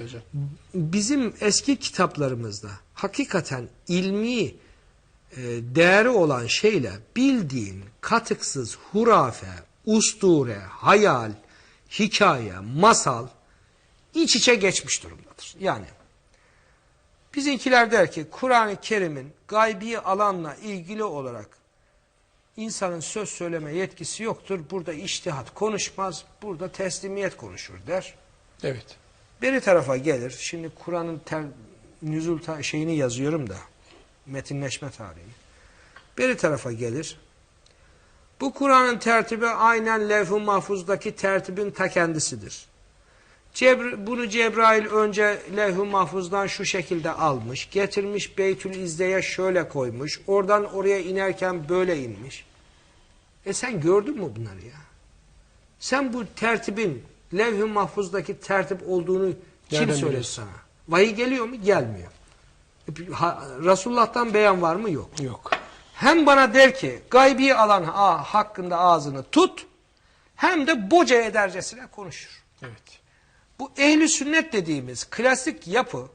Hocam. bizim eski kitaplarımızda hakikaten ilmi e, değeri olan şeyle bildiğin katıksız hurafe, usture, hayal, hikaye, masal iç içe geçmiş durumdadır. Yani bizimkiler der ki Kur'an-ı Kerim'in gaybi alanla ilgili olarak insanın söz söyleme yetkisi yoktur. Burada iştihat konuşmaz, burada teslimiyet konuşur der. Evet. Beri tarafa gelir. Şimdi Kur'an'ın nüzul ta- şeyini yazıyorum da metinleşme tarihini. Beri tarafa gelir. Bu Kur'an'ın tertibi aynen levh-i mahfuzdaki tertibin ta kendisidir. Cebr bunu Cebrail önce levh-i mahfuzdan şu şekilde almış, getirmiş Beytül İzze'ye şöyle koymuş, oradan oraya inerken böyle inmiş. E sen gördün mü bunları ya? Sen bu tertibin levh-i mahfuzdaki tertip olduğunu kim Nereden biliyorsun? sana? Vahiy geliyor mu? Gelmiyor. Ha- Resulullah'tan beyan var mı? Yok. Yok. Hem bana der ki gaybi alan ha, hakkında ağzını tut hem de boca edercesine konuşur. Evet. Bu ehli sünnet dediğimiz klasik yapı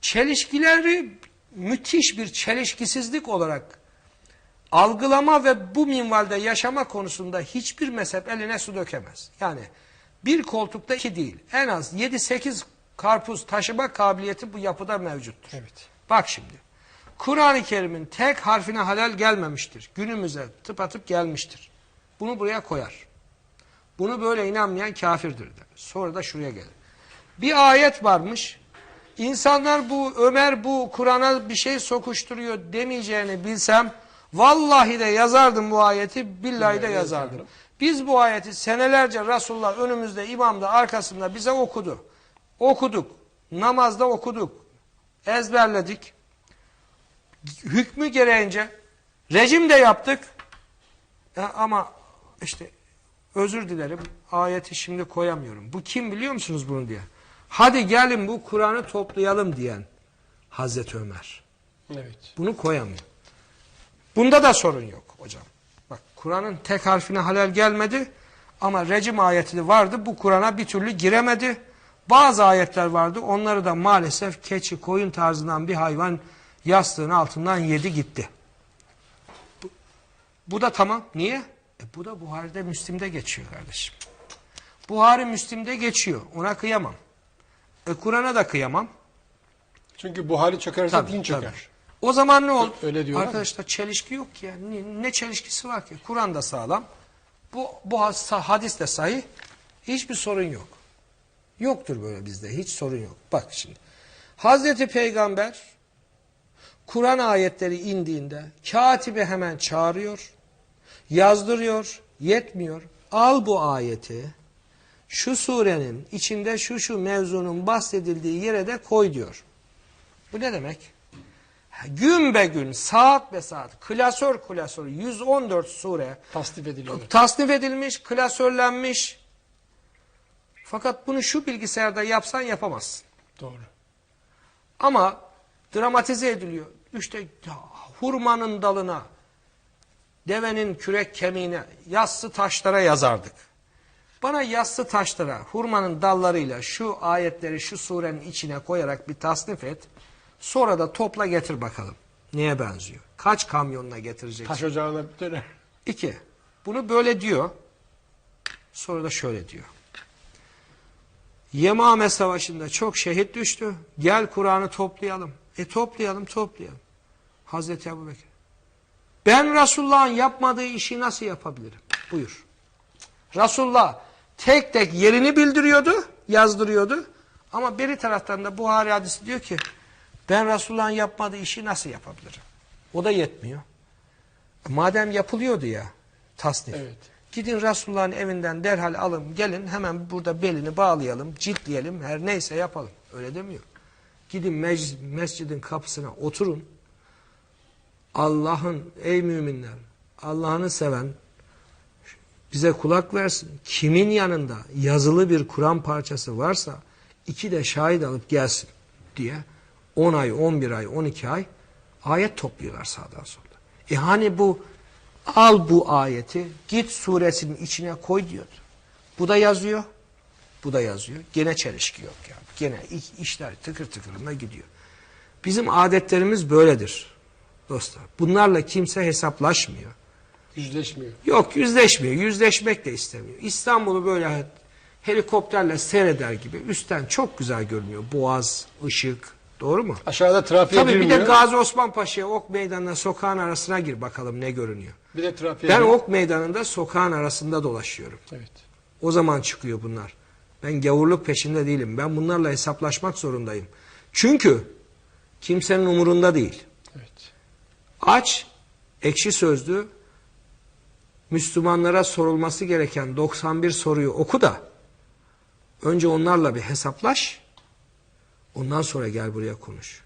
çelişkileri müthiş bir çelişkisizlik olarak algılama ve bu minvalde yaşama konusunda hiçbir mezhep eline su dökemez. Yani bir koltukta iki değil en az 7-8 karpuz taşıma kabiliyeti bu yapıda mevcuttur. Evet. Bak şimdi. Kur'an-ı Kerim'in tek harfine halal gelmemiştir. Günümüze tıpatıp gelmiştir. Bunu buraya koyar. Bunu böyle inanmayan kafirdir der. Sonra da şuraya gelir. Bir ayet varmış. İnsanlar bu Ömer bu Kur'an'a bir şey sokuşturuyor demeyeceğini bilsem vallahi de yazardım bu ayeti billahi de yazardım. Biz bu ayeti senelerce Resulullah önümüzde imamda arkasında bize okudu. Okuduk. Namazda okuduk. Ezberledik hükmü gereğince rejim de yaptık. Ya ama işte özür dilerim ayeti şimdi koyamıyorum. Bu kim biliyor musunuz bunu diye. Hadi gelin bu Kur'an'ı toplayalım diyen Hazreti Ömer. Evet. Bunu koyamıyor. Bunda da sorun yok hocam. Bak Kur'an'ın tek harfine halal gelmedi ama rejim ayeti vardı. Bu Kur'an'a bir türlü giremedi. Bazı ayetler vardı. Onları da maalesef keçi, koyun tarzından bir hayvan yastığın altından yedi gitti. Bu, bu da tamam. Niye? E bu da Buhari'de Müslim'de geçiyor kardeşim. Buhari Müslim'de geçiyor. Ona kıyamam. E Kur'an'a da kıyamam. Çünkü Buhari çökerse Tabii, din çöker. tabii. O zaman ne oldu? Öyle diyorlar Arkadaşlar çelişki yok ki. ya. Ne, çelişkisi var ki? Kur'an da sağlam. Bu, bu hadis de sahih. Hiçbir sorun yok. Yoktur böyle bizde. Hiç sorun yok. Bak şimdi. Hazreti Peygamber Kur'an ayetleri indiğinde katibi hemen çağırıyor. Yazdırıyor. Yetmiyor. Al bu ayeti şu surenin içinde şu şu mevzunun bahsedildiği yere de koy diyor. Bu ne demek? Gün be gün, saat be saat, klasör klasör 114 sure Tasdif ediliyor. tasnif edilmiş, klasörlenmiş. Fakat bunu şu bilgisayarda yapsan yapamazsın. Doğru. Ama dramatize ediliyor. İşte hurmanın dalına, devenin kürek kemiğine, yassı taşlara yazardık. Bana yassı taşlara, hurmanın dallarıyla şu ayetleri şu surenin içine koyarak bir tasnif et. Sonra da topla getir bakalım. Neye benziyor? Kaç kamyonla getireceksin? Taş ocağına döner. İki. Bunu böyle diyor. Sonra da şöyle diyor. Yemame Savaşı'nda çok şehit düştü. Gel Kur'an'ı toplayalım. E toplayalım toplayalım. Hazreti Ebu Bekir. Ben Resulullah'ın yapmadığı işi nasıl yapabilirim? Buyur. Resulullah tek tek yerini bildiriyordu, yazdırıyordu. Ama biri taraftan da Buhari hadisi diyor ki ben Resulullah'ın yapmadığı işi nasıl yapabilirim? O da yetmiyor. Madem yapılıyordu ya tasnif. Evet. Gidin Resulullah'ın evinden derhal alın gelin hemen burada belini bağlayalım, ciltleyelim her neyse yapalım. Öyle demiyor. Gidin mec- mescidin kapısına oturun. Allah'ın ey müminler Allah'ını seven bize kulak versin. Kimin yanında yazılı bir Kur'an parçası varsa iki de şahit alıp gelsin diye 10 ay, 11 ay, 12 ay ayet topluyorlar sağdan solda. E hani bu al bu ayeti git suresinin içine koy diyor. Bu da yazıyor. Bu da yazıyor. Gene çelişki yok yani. Gene işler tıkır tıkırında gidiyor. Bizim adetlerimiz böyledir dostlar. Bunlarla kimse hesaplaşmıyor. Yüzleşmiyor. Yok yüzleşmiyor. Yüzleşmek de istemiyor. İstanbul'u böyle helikopterle seyreder gibi üstten çok güzel görünüyor. Boğaz, ışık. Doğru mu? Aşağıda trafiğe Tabii bir girmiyor. de Gazi Osman Paşa'ya Ok Meydanı'na sokağın arasına gir bakalım ne görünüyor. Bir de trafiğe Ben. Ok Meydanı'nda sokağın arasında dolaşıyorum. Evet. O zaman çıkıyor bunlar. Ben gavurluk peşinde değilim. Ben bunlarla hesaplaşmak zorundayım. Çünkü kimsenin umurunda değil. Evet. Aç, ekşi sözlü, Müslümanlara sorulması gereken 91 soruyu oku da önce onlarla bir hesaplaş. Ondan sonra gel buraya konuş.